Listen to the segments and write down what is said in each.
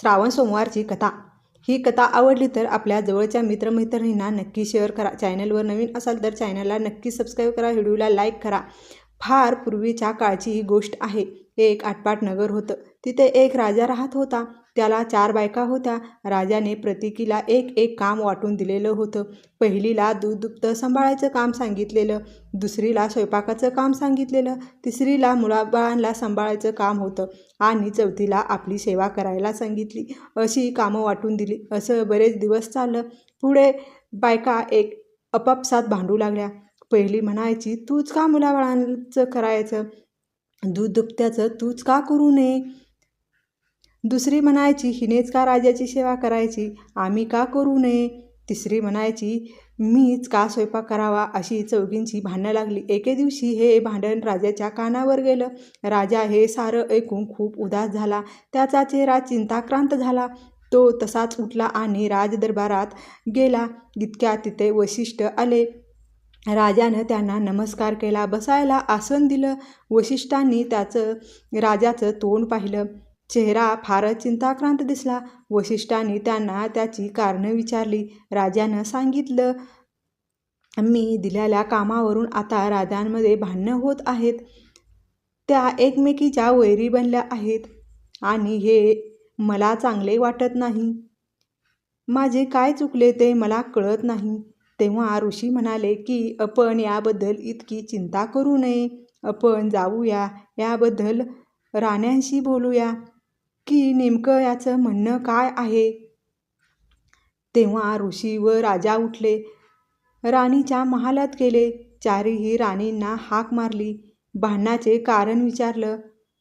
श्रावण सोमवारची कथा. ही कथा आवडली तर आपल्या जवळच्या मित्रमैत्रिणींना नक्की शेअर करा. चॅनलवर नवीन असाल तर चॅनलला नक्की सबस्क्राईब करा. व्हिडिओला लाईक करा. फार पूर्वीच्या काळची ही गोष्ट आहे. एक आटपाट नगर होतं. तिथे एक राजा राहत होता. त्याला चार बायका होत्या. राजाने प्रत्येकीला एक एक काम वाटून दिलेलं होतं. पहिलीला दूध दुभतं सांभाळायचं काम सांगितलेलं दुसरीला स्वयंपाकाचं काम सांगितलेलं तिसरीला मुलाबाळांना सांभाळायचं काम होतं आणि चौथीला आपली सेवा करायला सांगितली. अशी कामं वाटून दिली. असं बरेच दिवस चाललं. पुढे बायका एक आपापसात भांडू लागल्या. पहिली म्हणायची तूच का मुलाबाळांचं करायचं? दूध दुभत्याचं तूच का करू नये? दुसरी म्हणायची हिनेच का राजाची सेवा करायची? आम्ही का करू नये? तिसरी म्हणायची मीच का स्वयंपाक करावा? अशी चौघींची भांडणं लागली. एके दिवशी हे भांडण राजाच्या कानावर गेलं. राजा हे सारं ऐकून खूप उदास झाला. त्याचा चेहरा चिंताक्रांत झाला. तो तसाच उठला आणि राजदरबारात गेला. इतक्या तिथे वशिष्ठ आले. राजानं त्यांना नमस्कार केला. बसायला आसन दिलं. वशिष्ठांनी त्याचं राजाचं तोंड पाहिलं. चेहरा फारच चिंताक्रांत दिसला. वशिष्ठांनी त्यांना त्याची कारणं विचारली. राजानं सांगितलं मी दिलेल्या कामावरून आता राजांमध्ये भांडणं होत आहेत. त्या एकमेकीच्या वैरी बनल्या आहेत आणि हे मला चांगले वाटत नाही. माझे काय चुकले ते मला कळत नाही. तेव्हा ऋषी म्हणाले की आपण याबद्दल इतकी चिंता करू नये. आपण जाऊया. याबद्दल राण्यांशी बोलूया. की नेमकं याचं म्हणणं काय आहे? तेव्हा ऋषी व राजा उठले. राणीच्या महालात गेले. चारीही राणींना हाक मारली. भांडणाचे कारण विचारलं.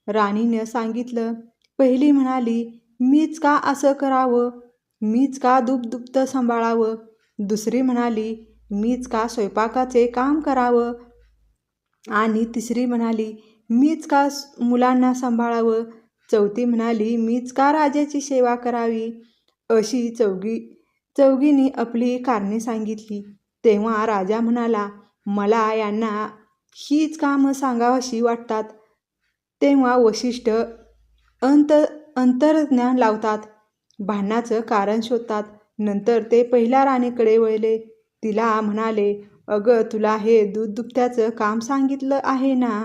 राणीनं सांगितलं पहिली म्हणाली मीच का असं करावं? मीच का दुबदुबत सांभाळावं? दुसरी म्हणाली मीच का स्वयंपाकाचे काम करावं? आणि तिसरी म्हणाली मीच का मुलांना सांभाळावं? चौथी म्हणाली मीच का राजाची सेवा करावी? अशी चौघी चौघींनी आपली कारणे सांगितली. तेव्हा राजा म्हणाला मला यांना हीच कामं सांगावशी वाटतात. तेव्हा वशिष्ठ अंत अंतर्ज्ञान लावतात. भांडणाचं कारण शोधतात. नंतर ते पहिल्या राणीकडे वळले. तिला म्हणाले अगं तुला हे दूध दुभत्याचं काम सांगितलं आहे ना?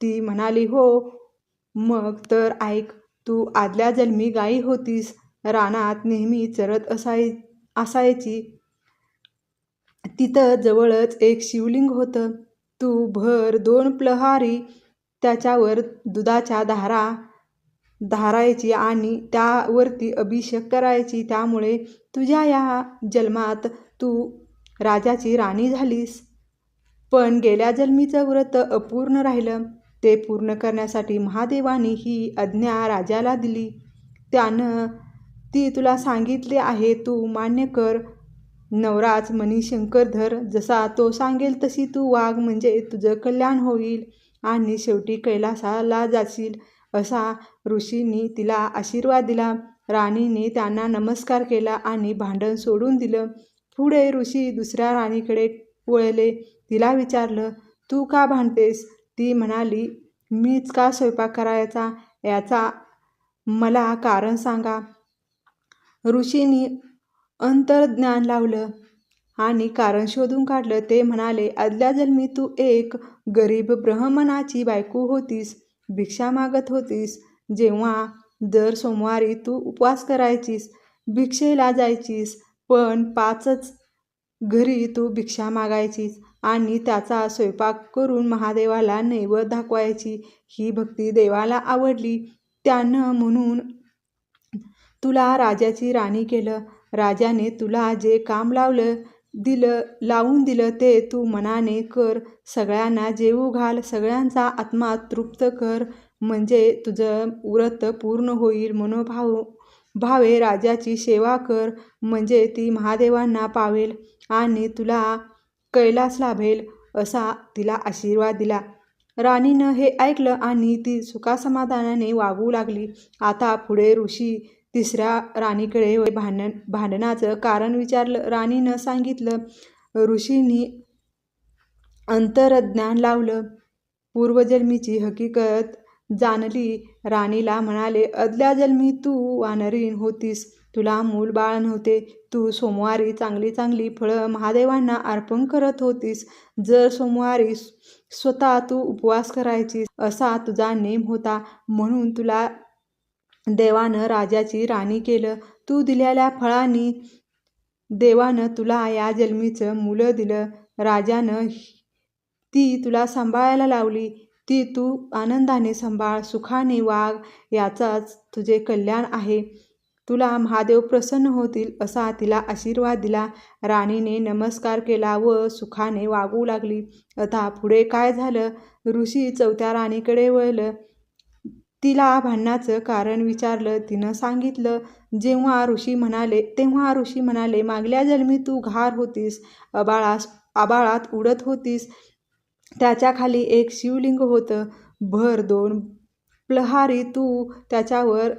ती म्हणाली हो मग तर ऐक तू आदल्या जन्मी गाई होतीस रानात नेहमी चरत असाय असायची. तिथं जवळच एक शिवलिंग होतं. तू भर दोन प्लहारी त्याच्यावर दुधाच्या धारा धारायची आणि त्यावरती अभिषेक करायची. त्यामुळे तुझ्या या जन्मात तू राजाची राणी झालीस. पण गेल्या जन्मीचं व्रत अपूर्ण राहिलं. ते पूर्ण करण्यासाठी महादेवाने ही आज्ञा राजाला दिली. त्यानं ती तुला सांगितली आहे तू मान्य कर. नवराज मणिशंकर धर जसा तो सांगेल तशी तू वाघ म्हणजे तुझं कल्याण होईल आणि शेवटी कैलासाला जाशील असा ऋषींनी तिला आशीर्वाद दिला. राणीने त्यांना नमस्कार केला आणि भांडण सोडून दिलं. पुढे ऋषी दुसऱ्या राणीकडे वळले. तिला विचारलं तू का भांडतेस? ती म्हणाली मीच का स्वयंपाक करायचा? याचा मला कारण सांगा. ऋषींनी अंतर्ज्ञान लावलं आणि कारण शोधून काढलं. ते म्हणाले आदल्या जन्मी तू एक गरीब ब्रह्मणाची बायको होतीस भिक्षा मागत होतीस. जेव्हा दर सोमवारी तू उपवास करायचीस भिक्षेला जायचीस पण पाचच घरी तू भिक्षा मागायचीस. आणि त्याचा स्वयंपाक करून महादेवाला नैवेद्य दाखवायची ही भक्ती देवाला आवडली. त्यानं म्हणून तुला राजाची राणी केलं. राजाने तुला जे काम लावलं दिलं लावून दिलं ते तू मनाने कर. सगळ्यांना जेवू घाल. सगळ्यांचा आत्मा तृप्त कर. म्हणजे तुझं व्रत पूर्ण होईल मनोभाव भावे राजाची सेवा कर. म्हणजे ती महादेवांना पावेल. आणि तुला कैलास लाभेल असा तिला आशीर्वाद दिला. राणीनं हे ऐकलं आणि ती सुखासमाधानाने वागू लागली. आता पुढे ऋषी तिसऱ्या राणीकडे भांडण भांडणाचं कारण विचारलं. राणीनं सांगितलं ऋषींनी अंतरज्ञान लावलं. पूर्वजन्मीची हकीकत जाणली. राणीला म्हणाले अदल्या जन्मी तू वानरीण होतीस. तुला मूल बाळ नव्हते तू सोमवारी चांगली चांगली फळं महादेवांना अर्पण करत होतीस. जर सोमवारी स्वतः तू उपवास करायचीस असा तुझा नेम होता. म्हणून तुला देवानं राजाची राणी केलं. तू दिलेल्या फळांनी देवानं तुला या जन्मीचं मुलं दिलं. राजानं ती तुला सांभाळायला लावली. ती तू आनंदाने सांभाळ सुखाने वाघ याचाच तुझे कल्याण आहे. तुला महादेव प्रसन्न होतील असा तिला आशीर्वाद दिला. राणीने नमस्कार केला व सुखाने वागू लागली. आता पुढे काय झालं? ऋषी चौथ्या राणीकडे वळलं. तिला भांडणाचं कारण विचारलं. तिनं सांगितलं जेव्हा ऋषी म्हणाले तेव्हा ऋषी म्हणाले मागल्या जन्मी तू घार होतीस अबाळास आबाळात उडत होतीस. त्याच्याखाली एक शिवलिंग होतं. भर दोन प्लहारी तू त्याच्यावर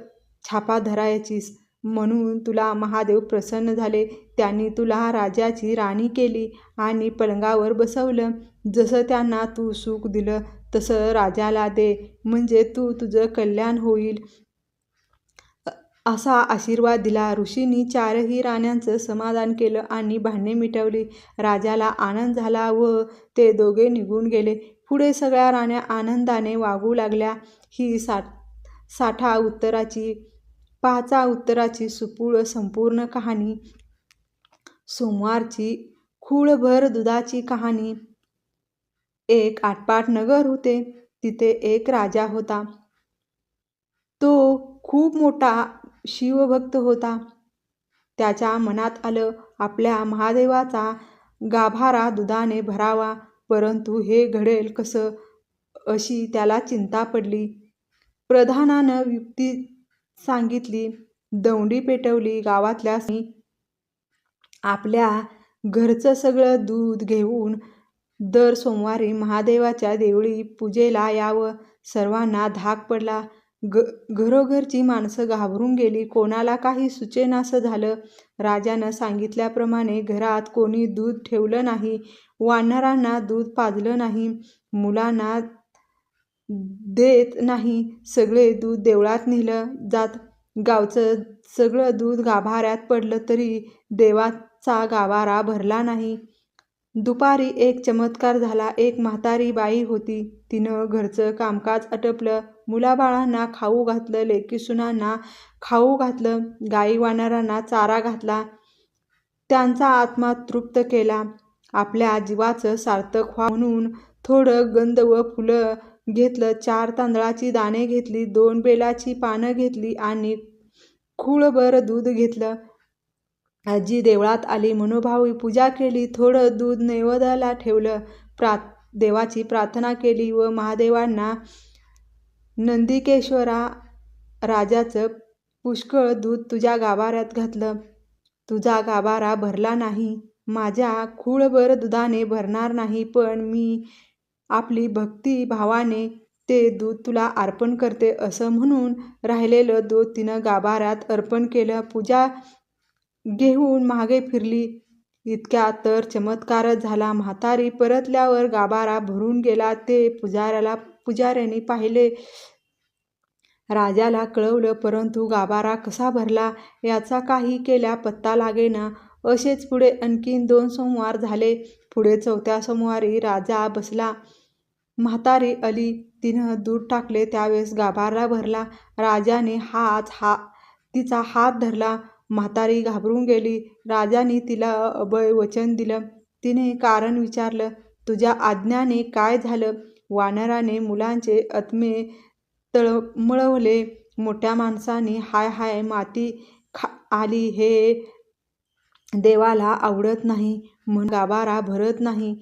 छापा धरायचीस. म्हणून तुला महादेव प्रसन्न झाले. त्यांनी तुला राजाची राणी केली आणि पलंगावर बसवलं. जसं त्यांना तू सुख दिलं तसं राजाला दे. म्हणजे तू तुझं कल्याण होईल. असा आशीर्वाद दिला. ऋषींनी चारही राण्यांचं समाधान केलं आणि भांडणे मिटवली. राजाला आनंद झाला व ते दोघे निघून गेले. पुढे सगळ्या राण्या आनंदाने वागू लागल्या. ही साठ साठा उत्तराची पाचा उत्तराची सुपूळ संपूर्ण कहाणी. सोमवारची खूळभर दुधाची कहाणी. एक आटपाट नगर होते तिथे एक राजा होता. तो खूप मोठा शिवभक्त होता. त्याच्या मनात आलं आपल्या महादेवाचा गाभारा दुधाने भरावा परंतु हे घडेल कसं अशी त्याला चिंता पडली. प्रधानानं युक्ती सांगितली. दौंडी पेटवली गावातल्या आपल्या घरचं सगळं दूध घेऊन दर सोमवारी महादेवाच्या देवळी पूजेला यावं. सर्वांना धाक पडला. ग घरोघरची माणसं घाबरून गेली. कोणाला काही सुचेनासं झालं. राजानं सांगितल्याप्रमाणे घरात कोणी दूध ठेवलं नाही. वानरांना दूध पाजलं नाही. मुलांना देत नाही. सगळे दूध देवळात नेलं जात. गावचं सगळं दूध गाभाऱ्यात पडलं तरी देवाचा गाभारा भरला नाही. दुपारी एक चमत्कार झाला. एक म्हातारी बाई होती. तिनं घरचं कामकाज आटपलं. मुलाबाळांना खाऊ घातलं. लेकीसुनांना खाऊ घातलं. गाई वानरांना चारा घातला. त्यांचा आत्मा तृप्त केला. आपल्या जीवाचं सार्थक व्हा म्हणून थोडं गंध व फुलं घेतलं चार तांदळाची दाणे घेतली दोन बेलाची पानं घेतली आणि खूळभर दूध घेतलं. आजी देवळात आली मनोभावी पूजा केली थोडं दूध नैवेद्याला ठेवलं प्रा देवाची प्रार्थना केली व महादेवांना नंदिकेश्वरा राजाचं पुष्कळ दूध तुझ्या गाभाऱ्यात घातलं. तुझा गाभारा भरला नाही माझ्या खूळभर दुधाने भरणार नाही पण मी आपली भक्ती भावाने ते दूध तुला अर्पण करते असं म्हणून राहिलेलं दूध तिनं गाभाऱ्यात अर्पण केलं. पूजा घेऊन मागे फिरली. इतक्या तर चमत्कारच झाला. म्हातारी परतल्यावर गाभारा भरून गेला. ते पुजाऱ्याला पुजाऱ्याने पाहिले. राजाला कळवलं परंतु गाभारा कसा भरला? याचा काही केल्या पत्ता लागेना. असेच पुढे आणखीन दोन सोमवार झाले. पुढे चौथ्या सोमवारी राजा बसला. म्हातारी अली तिनं दूध टाकले त्यावेळेस गाभारा भरला. राजाने हाच हा तिचा हात धरला. म्हातारी घाबरून गेली. राजाने तिला अभय वचन दिलं. तिने कारण विचारलं तुझ्या आज्ञाने काय झालं वानराने मुलांचे आत्मे तळमळवले मोठ्या माणसाने हाय हाय माती खा आली. हे देवाला आवडत नाही. म्हणून गाभारा भरत नाही.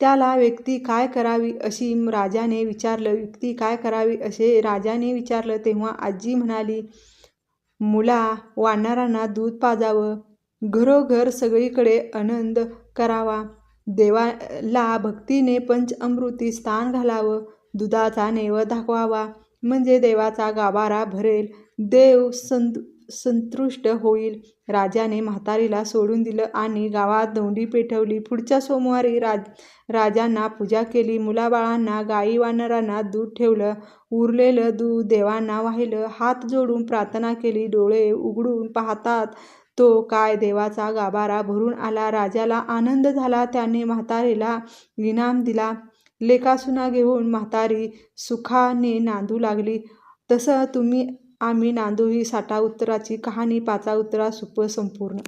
त्याला व्यक्ती काय करावी अशी राजाने विचारलं. व्यक्ती काय करावी असे राजाने विचारलं. तेव्हा आजी म्हणाली मुला वानरांना दूध पाजावं. घरोघर सगळीकडे आनंद करावा. देवाला भक्तीने पंच अमृती स्थान घालावं. दुधाचा नेव दाखवावा. म्हणजे देवाचा गाभारा भरेल. देव संत संतुष्ट होईल. राजाने म्हातारीला सोडून दिलं आणि गावात दौंडी पेटवली. पुढच्या सोमवारी राज राजांना पूजा केली. मुलाबाळांना गाई वानरांना दूध ठेवलं. उरलेलं दूध देवांना वाहिलं. हात जोडून प्रार्थना केली. डोळे उघडून पाहतात तो काय देवाचा गाभारा भरून आला. राजाला आनंद झाला. त्याने म्हातारीला इनाम दिला. लेखासुना घेऊन म्हातारी सुखाने नांदू लागली. तसं तुम्ही आम्ही नांदू ही साठा उत्तराची कहाणी पाचा उत्तरा सुप संपूर्ण